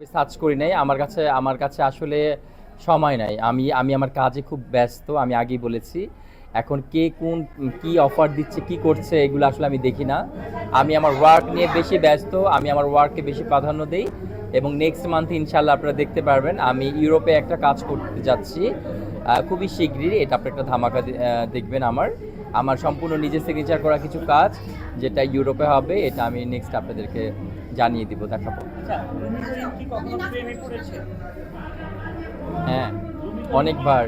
Search করি নাই, আমার কাছে আমার কাছে আসলে সময় নাই। আমি আমি আমার কাজে খুব ব্যস্ত, আমি আগেই বলেছি। এখন কে কোন, কি অফার দিচ্ছে, কি করছে, এগুলো আসলে আমি দেখি না। আমি আমার ওয়ার্ক নিয়ে বেশি ব্যস্ত, আমি আমার ওয়ার্ককে বেশি প্রাধান্য দিই। এবং নেক্সট মান্থ ইনশাল্লাহ আপনারা দেখতে পারবেন, আমি ইউরোপে একটা কাজ করতে যাচ্ছি। খুবই শীঘ্রই এটা আপনি একটা ধামাকা দেখবেন আমার। আমার সম্পূর্ণ নিজের সিগনেচার করা কিছু কাজ যেটা ইউরোপে হবে এটা আমি নেক্সট আপনাদেরকে জানিয়ে দিব দেখাবো। আচ্ছা হ্যাঁ অনেকবার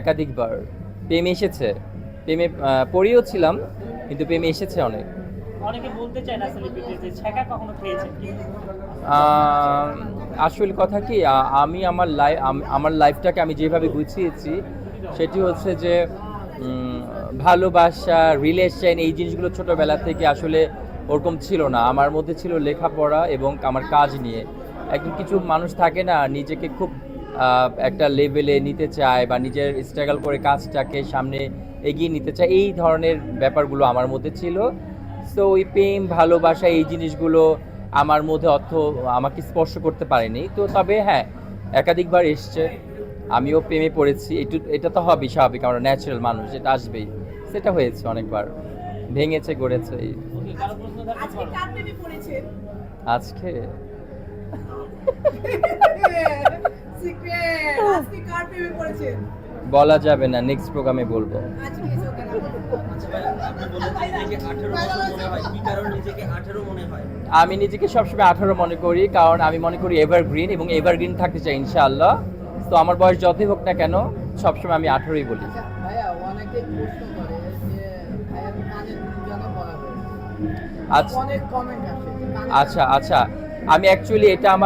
একাধিকবার। প্রেমে এসেছে। প্রেমে পড়েও ছিলাম কিন্তু প্রেমে এসেছে অনেক। অনেকে বলতে চায় না সেলিব্রিটি যে কখনো খেয়েছেন আসল কথা কি আমি আমার লাইফ আমার লাইফটাকে আমি যেভাবে গুছিয়েছি সেটি হচ্ছে যে ভালোবাসা রিলেশন এই জিনিসগুলো ছোটোবেলা থেকে আসলে ওরকম ছিল না। আমার মধ্যে ছিল লেখাপড়া এবং আমার কাজ নিয়ে। একজন কিছু মানুষ থাকে না, নিজেকে খুব একটা লেভেলে নিতে চায় বা নিজের স্ট্রাগল করে কাজটাকে সামনে এগিয়ে নিতে চায়। এই ধরনের ব্যাপারগুলো আমার মধ্যে ছিল। সো ওই প্রেম, ভালোবাসা, এই জিনিসগুলো আমার মধ্যে অর্থ আমাকে স্পর্শ করতে পারেনি। তো তবে হ্যাঁ একাধিকবার এসছে। আমিও প্রেমে পড়েছি। একটু এটা তো হবেই স্বাভাবিক আমরা ন্যাচারাল মানুষ এটা আসবেই। সেটা হয়েছে অনেকবার। ভেঙেছে গড়েছে এই। আজকে বলা যাবে না নেক্সট প্রোগ্রামে বলব। মনে হয় মনে হয়। আমি নিজেকে সবসময় আঠারো মনে করি কারণ আমি মনে করি এভারগ্রিন এবং এভারগ্রিন থাকতে চাই ইনশাআল্লাহ। তো আমার বয়স যতই হোক না কেন সবসময় আমি আঠারোই বলি। আচ্ছা, আচ্ছা আচ্ছা। আমি অ্যাকচুয়ালি এটা আমার